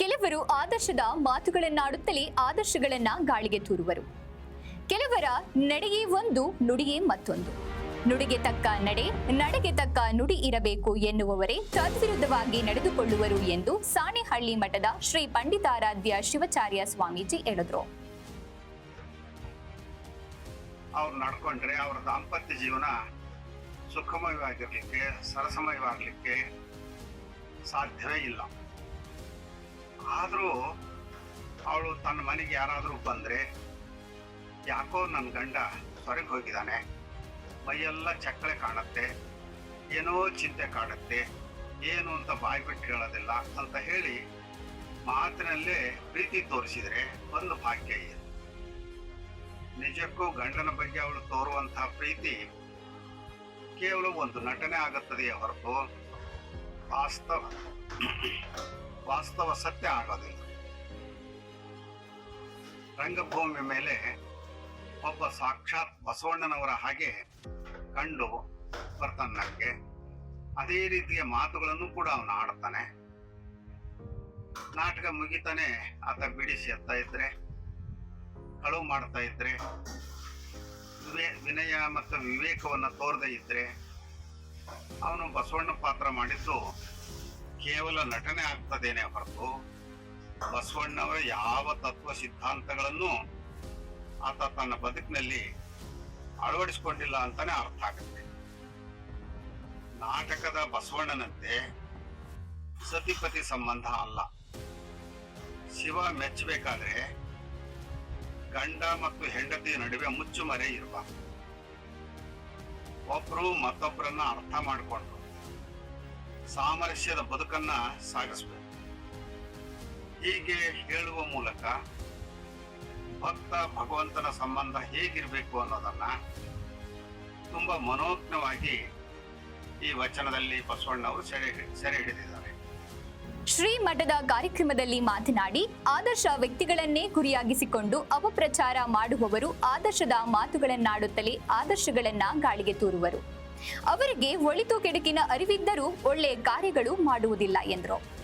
ಕೆಲವರು ಆದರ್ಶದ ಮಾತುಗಳನ್ನಾಡುತ್ತಲೇ ಆದರ್ಶಗಳನ್ನ ಗಾಳಿಗೆ ತೂರುವರು. ಕೆಲವರ ನಡೆಯೇ ಒಂದು, ನುಡಿಯೇ ಮತ್ತೊಂದು. ನುಡಿಗೆ ತಕ್ಕ ನಡೆ, ನಡೆಗೆ ತಕ್ಕ ನುಡಿ ಇರಬೇಕು ಎನ್ನುವವರೇ ತದ್ವಿರುದ್ಧವಾಗಿ ನಡೆದುಕೊಳ್ಳುವರು ಎಂದು ಸಾಣೆಹಳ್ಳಿ ಮಠದ ಶ್ರೀ ಪಂಡಿತಾರಾಧ್ಯ ಶಿವಚಾರ್ಯ ಸ್ವಾಮೀಜಿ ಹೇಳಿದ್ರು. ಅವ್ರು ನಡ್ಕೊಂಡ್ರೆ ಅವರ ದಾಂಪತ್ಯ ಜೀವನ ಸುಖಮಯವಾಗಿರ್ಲಿಕ್ಕೆ ಸರಸಮಯವಾಗಲಿಕ್ಕೆ ಸಾಧ್ಯವೇ ಇಲ್ಲ. ಆದರೂ ಅವಳು ತನ್ನ ಮನೆಗೆ ಯಾರಾದರೂ ಬಂದರೆ ಯಾಕೋ ನನ್ನ ಗಂಡ ಹೊರಗೆ ಹೋಗಿದ್ದಾನೆ. ಮೈಯೆಲ್ಲ ಚಕ್ಕಳೆ ಕಾಣುತ್ತೆ, ಏನೋ ಚಿಂತೆ ಕಾಡುತ್ತೆ ಏನು ಅಂತ ಬಾಯಿ ಬಿಟ್ಟು ಹೇಳೋದಿಲ್ಲ ಅಂತ ಹೇಳಿ ಮಾತಿನಲ್ಲೇ ಪ್ರೀತಿ ತೋರಿಸಿದ್ರೆ ಒಂದು ಭಾಗ್ಯ ಇದೆ. ನಿಜಕ್ಕೂ ಗಂಡನ ಬಗ್ಗೆ ಅವಳು ತೋರುವಂತಹ ಪ್ರೀತಿ ಕೇವಲ ಒಂದು ನಟನೆ ಆಗುತ್ತದೆಯೇ ಹೊರತು ವಾಸ್ತವ. ವಾಸ್ತವ ಸತ್ಯ ಆಗೋದಿಲ್ಲ. ರಂಗಭೂಮಿ ಮೇಲೆ ಒಬ್ಬ ಸಾಕ್ಷಾತ್ ಬಸವಣ್ಣನವರ ಹಾಗೆ ಕಂಡು ಬರ್ತಾನೆ ಅದೇ ರೀತಿಯ ಮಾತುಗಳನ್ನು ಕೂಡ ಅವನು ಆಡ್ತಾನೆ ನಾಟಕ ಮುಗಿತಾನೆ ಆತ ಬಿಡಿಸಿ ಎತ್ತಾ ಇದ್ರೆ, ಕಳುವು ಮಾಡ್ತಾ ಇದ್ರೆ ವಿನಯ ಮತ್ತು ವಿವೇಕವನ್ನು ತೋರದೇ ಇದ್ರೆ, ಅವನು ಬಸವಣ್ಣ ಪಾತ್ರ ಮಾಡಿದ್ದು ಕೇವಲ ನಟನೆ ಆಗ್ತದೇನೆ ಹೊರತು ಬಸವಣ್ಣವರ ಯಾವ ತತ್ವ ಸಿದ್ಧಾಂತಗಳನ್ನು ಆತ ತನ್ನ ಬದುಕಿನಲ್ಲಿ ಅಳವಡಿಸಿಕೊಂಡಿಲ್ಲ ಅಂತಾನೆ ಅರ್ಥ ಆಗುತ್ತೆ. ನಾಟಕದ ಬಸವಣ್ಣನಂತೆ ಸತಿಪತಿ ಸಂಬಂಧ ಅಲ್ಲ. ಶಿವ ಮೆಚ್ಚಬೇಕಾದ್ರೆ ಗಂಡ ಮತ್ತು ಹೆಂಡತಿ ನಡುವೆ ಮುಚ್ಚುಮರೆ ಇರಬಾರ್ದು. ಒಬ್ರು ಮತ್ತೊಬ್ಬರನ್ನ ಅರ್ಥ ಮಾಡಿಕೊಂಡು ಸಾಮರಸ್ಯದ ಬದುಕನ್ನ ಸಾಗಿಸಬೇಕು. ಹೀಗೆ ಹೇಳುವ ಮೂಲಕ ಭಕ್ತ ಭಗವಂತನ ಸಂಬಂಧ ಹೇಗಿರಬೇಕು ಅನ್ನೋದನ್ನ ತುಂಬಾ ಮನೋಜ್ಞವಾಗಿ ಈ ವಚನದಲ್ಲಿ ಬಸವಣ್ಣವರು ಸೆರೆ ಸೆರೆ ಹಿಡಿದಿದ್ದಾರೆ. ಶ್ರೀ ಮಠದ ಕಾರ್ಯಕ್ರಮದಲ್ಲಿ ಮಾತನಾಡಿ ಆದರ್ಶ ವ್ಯಕ್ತಿಗಳನ್ನೇ ಗುರಿಯಾಗಿಸಿಕೊಂಡು ಅಪಪ್ರಚಾರ ಮಾಡುವವರು ಆದರ್ಶದ ಮಾತುಗಳನ್ನಾಡುತ್ತಲೇ ಆದರ್ಶಗಳನ್ನ ಗಾಳಿಗೆ ತೂರುವರು. ಅವರಿಗೆ ಒಳಿತು ಕೆಡುಕಿನ ಅರಿವಿದ್ದರೂ ಒಳ್ಳೆಯ ಕಾರ್ಯಗಳು ಮಾಡುವುದಿಲ್ಲ ಎಂದರು.